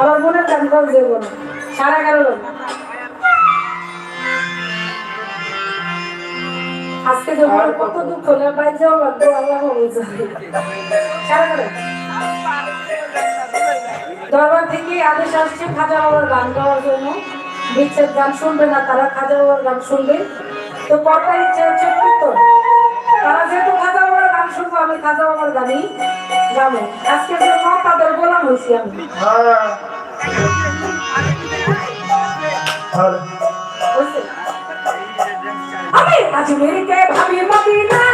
আমার মনের গান গাও দেব না। সারা গেল আজকে যখন কত দুঃখ হলে বাইর যাওয়া লাগবে আল্লাহ সারা গেল দরবার থেকে আদেশ আসছে খাজা বাবার গান গাওয়ার জন্য। বিচ্ছেদ গান শুনবে না, তারা খাজা বাবার গান শুনবে। তো কটার ইচ্ছে হচ্ছে কীর্তন। তারা যেহেতু খাজা বাবার গান শুনব, আমি খাজা বাবার গানই গাবো। আজকে তাদের গোলাম হয়েছি আমি। হ্যাঁ? আমি আজমিরকে ভাবি মদিনা